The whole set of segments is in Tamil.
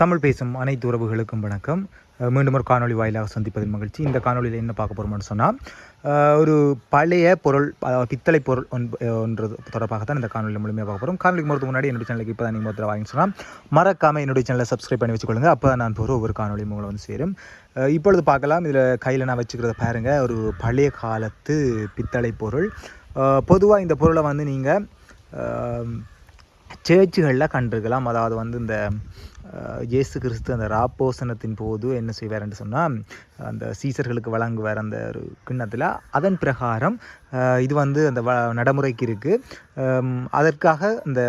தமிழ் பேசும் அனைத்து உறவுகளுக்கும் வணக்கம். மீண்டும் ஒரு காணொளி வாயிலாக சந்திப்பதில் மகிழ்ச்சி. இந்த காணொலியில் என்ன பார்க்க போகிறோம்னு சொன்னால் ஒரு பழைய பொருள் பித்தளை பொருள் ஒன்று தொடர்பாக தான் இந்த காணொலியில் முழுமையாக பார்க்க போகிறோம் காணொலிக்கு போகிறதுக்கு முன்னாடி என்னுடைய சேனலுக்கு இப்போ தான் நீங்கள் முதல்ல வாங்கி சொன்னால் மறக்காமல் என்னுடைய சேனலை சப்ஸ்கிரைப் பண்ணி வச்சுக்கொள்ளுங்க. அப்போ தான் நான் போகிற ஒவ்வொரு காணொலியும் உங்களை வந்து சேரும். இப்பொழுது பார்க்கலாம். இதில் கையில் நான் வச்சுக்கிறத பாருங்கள் ஒரு பழைய காலத்து பித்தளை பொருள். பொதுவாக இந்த பொருளை வந்து நீங்கள் சேர்ச்சுகளில் கண்டிருக்கலாம். அதாவது வந்து இந்த இயேசு கிறிஸ்து அந்த ராப்போசனத்தின் போது என்ன செய்வார்ன்னு சொன்னால் அந்த சீசர்களுக்கு வழங்குவார் அந்த ஒரு கிண்ணத்தில். அதன் பிரகாரம் இது வந்து அந்த வ நடைமுறைக்கு இருக்குது அதற்காக இந்த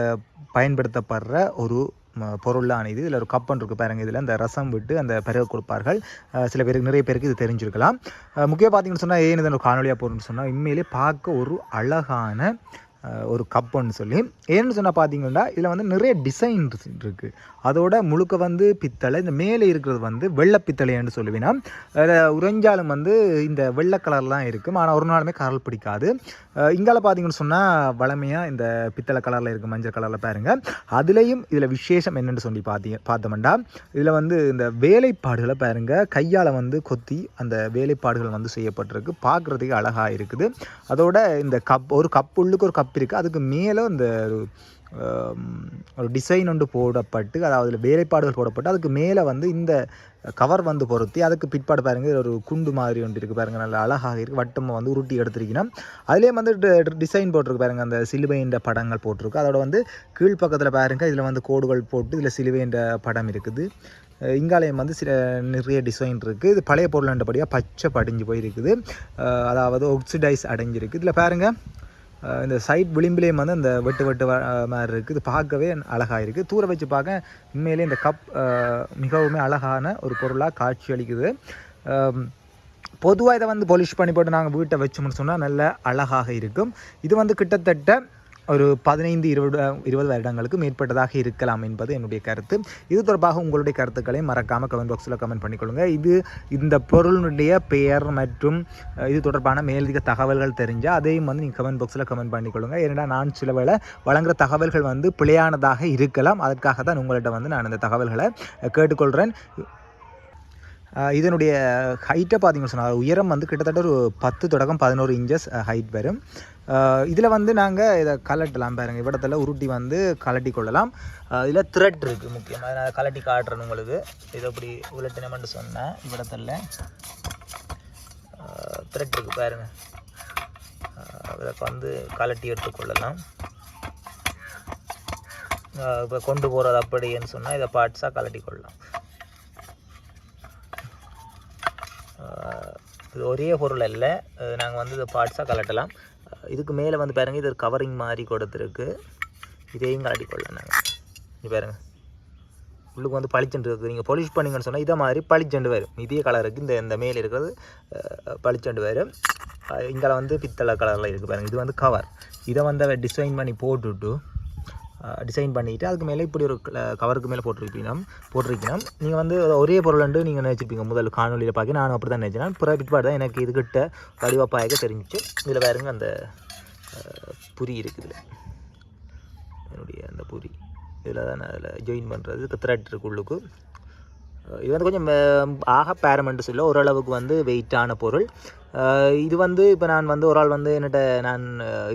பயன்படுத்தப்படுற ஒரு பொருளான இது. இதில் ஒரு கப்பன் இருக்குது பாருங்கள் இதில் அந்த ரசம் விட்டு அந்த பிறகு கொடுப்பார்கள். சில பேருக்கு நிறைய பேருக்கு இது தெரிஞ்சிருக்கலாம். அஹ், முக்கியம் பார்த்தீங்கன்னு சொன்னால் ஏன் இது ஒரு காணொலியாக போகிறோம்னு சொன்னால் உண்மையிலே பார்க்க ஒரு அழகான ஒரு கப்புன்னு சொல்லி. ஏன்னு சொன்னால் பார்த்தீங்கன்னா இதில் வந்து நிறைய டிசைன் இருக்குது அதோட முழுக்க வந்து பித்தளை இந்த மேலே இருக்கிறது வந்து வெள்ளை பித்தளைன்னு சொல்லுவீங்கன்னா அதில் உறைஞ்சாலும் வந்து இந்த வெள்ளை கலர்லாம் இருக்கும். ஆனால் ஒரு நாளுமே கரல் பிடிக்காது. இங்கால பார்த்தீங்கன்னு சொன்னால் வளமையாக இந்த பித்தளை கலரில் இருக்குது மஞ்சள் கலரில் பாருங்கள் அதுலேயும் இதில் விசேஷம் என்னென்னு சொல்லி பார்த்தீங்க பார்த்தோம்னா இதில் வந்து இந்த வேலைப்பாடுகளை பாருங்கள் கையால் வந்து கொத்தி அந்த வேலைப்பாடுகள் வந்து செய்யப்பட்டிருக்கு. பார்க்குறதுக்கு அழகாக இருக்குது. அதோட இந்த கப் ஒரு கப் உள்ளுக்கு ஒரு கப் இருக்குது அதுக்கு மேலே இந்த ஒரு டிசைன் ஒன்று போடப்பட்டு அதாவது வேலைப்பாடுகள் போடப்பட்டு அதுக்கு மேலே வந்து இந்த கவர் வந்து பொருத்தி அதுக்கு பிற்பாடு பாருங்க ஒரு குண்டு மாதிரி ஒன்று இருக்குது பாருங்கள் நல்லா அழகாக இருக்குது வட்டமாக வந்து உருட்டி எடுத்திருக்கணும். அதுலேயே வந்து டிசைன் போட்டிருக்கு பாருங்க அந்த சிலுவைன்ற படங்கள் போட்டிருக்கு. அதோட வந்து கீழ்ப்பக்கத்தில் பாருங்கள் இதில் வந்து கோடுகள் போட்டு இதில் சிலுவைன்ற படம் இருக்குது. இங்காலயம் வந்து சில நிறைய டிசைன் இருக்குது இது பழைய பொருள்ன்றபடியாக பச்சை படிஞ்சு போயிருக்குது. அதாவது ஒக்சிடைஸ் அடைஞ்சிருக்கு. இதில் பாருங்க இந்த சைட் விளிம்பிலையும் வந்து இந்த வெட்டு வெட்டு மாதிரி இருக்குது. இது பார்க்கவே அழகாக இருக்குது தூர வச்சு பார்க்க உண்மையிலே இந்த கப் மிகவும் அழகான ஒரு பொருளாக காட்சி அளிக்குது. பொதுவாக இதை வந்து பொலிஷ் பண்ணி போட்டு நாங்கள் வீட்டை வச்சோம்னு சொன்னால் நல்ல அழகாக இருக்கும். இது வந்து கிட்டத்தட்ட ஒரு பதினைந்து இருபது இருபது வருடங்களுக்கு மேற்பட்டதாக இருக்கலாம் என்பது என்னுடைய கருத்து. இது தொடர்பாக உங்களுடைய கருத்துக்களை மறக்காமல் கமெண்ட் பாக்ஸில் கமெண்ட் பண்ணிக்கொள்ளுங்க. இது இந்த பொருளுடைய பெயர் மற்றும் இது தொடர்பான மேலதிக தகவல்கள் தெரிஞ்சால் அதையும் வந்து நீங்கள் கமெண்ட் பாக்ஸில் கமெண்ட் பண்ணிக்கொள்ளுங்க. ஏன்னா நான் சில வேளை வழங்குற தகவல்கள் வந்து பிழையானதாக இருக்கலாம். அதற்காக தான் உங்கள்கிட்ட வந்து நான் இந்த தகவல்களை கேட்டுக்கொள்கிறேன் இதனுடைய ஹைட்டை பார்த்தீங்கன்னு சொன்னால் உயரம் வந்து கிட்டத்தட்ட ஒரு பத்து தொடக்கம் பதினோரு இன்ச்சஸ் ஹைட் வரும். இதில் வந்து நாங்கள் இதை கலட்டலாம் பாருங்க. இவ்விடத்தில் உருட்டி வந்து கலட்டி கொள்ளலாம். இதில் த்ரெட் இருக்குது முக்கியமாக நான் கலட்டி காட்டுறேன் உங்களுக்கு. இதை அப்படி உலட்டினமென்று சொன்னேன் இவ்விடத்தில் த்ரெட் இருக்குது பாருங்க. இதை வந்து கலட்டி எடுத்துக்கொள்ளலாம் இப்போ கொண்டு போகிறது அப்படின்னு சொன்னால் இதை பார்ட்ஸாக கலட்டி கொள்ளலாம். இது ஒரே பொருள் அல்ல. நாங்கள் வந்து இதை பார்ட்ஸாக கலட்டலாம். இதுக்கு மேலே வந்து பாருங்கள் இது ஒரு கவரிங் மாதிரி கொடுத்துருக்கு. இதையும் கலட்டி கொள்ளலாம் நாங்கள் இது பாருங்கள் உள்ளுக்கு வந்து பளிச்செண்டு இருக்குது. நீங்கள் பொலிஷ் பண்ணிங்கன்னு சொன்னால் இதை மாதிரி பளிச்செண்டு வரும். இதே கலருக்கு இந்த இந்த மேலே இருக்கிறது ஆஹ் பளிச்செண்டு வரும். இங்கே வந்து பித்தளை கலரில் இருக்குது பாருங்கள் இது வந்து கவர் இதை வந்து டிசைன் பண்ணி போட்டுவிட்டு டிசைன் பண்ணிவிட்டு அதுக்கு மேலே இப்படி ஒரு கவருக்கு மேலே போட்டிருப்பீங்கன்னா போட்டிருக்கீங்கன்னா நீங்கள் வந்து ஒரே பொருள்ண்டு நீங்கள் நினச்சிருப்பீங்க. முதல் காணொலியில் பார்க்க நானும் அப்படி தான் நினச்சேன். பிற பிற்பாடு தான் எனக்கு இதுகிட்ட வடிவப்பாயக்க தெரிஞ்சிச்சு. இதில் பாருங்க அந்த புரி இருக்குது. என்னுடைய அந்த புரி. இதில் தான் அதில் ஜாயின் பண்ணுறது த்ரெட் இருக்கு உள்ளுக்கு. இது வந்து கொஞ்சம் ஆக பேரமெண்ட்டு சொல்ல ஓரளவுக்கு வந்து வெயிட்டான பொருள். இது வந்து இப்போ நான் வந்து ஒரு ஆள் வந்து என்னட்ட நான்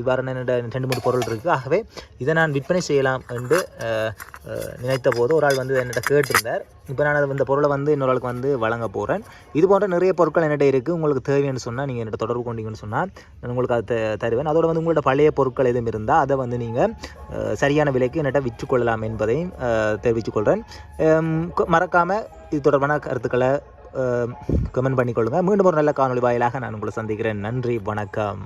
இவ்வாறு என்னட்ட ரெண்டு மூணு பொருள் இருக்குது ஆகவே இதை நான் விற்பனை செய்யலாம் என்று நினைத்த போது ஒரு ஆள் வந்து என்னட்ட கேட்டிருந்தார். இப்போ நான் அது இந்த பொருளை வந்து இன்னொரு ஆளுக்கு வந்து வழங்க போகிறேன் இது போன்ற நிறைய பொருட்கள் என்கிட்ட இருக்குது உங்களுக்கு தேவைன்னு சொன்னால் நீங்கள் என்னட்ட தொடர்பு கொண்டீங்கன்னு சொன்னால் நான் உங்களுக்கு அதை தருவேன். அதோட வந்து உங்களோட பழைய பொருட்கள் எதுவும் இருந்தால் அதை வந்து நீங்கள் சரியான விலைக்கு என்னட்ட விற்றுக்கொள்ளலாம் என்பதையும் தெரிவித்துக்கொள்கிறேன் மறக்காமல் இது தொடர்பான கருத்துக்களை கமெண்ட் பண்ணிக்கொள்ளுங்கள் மீண்டும் ஒரு நல்ல காணொளி வாயிலாக நான் உங்களை சந்திக்கிறேன். நன்றி வணக்கம்.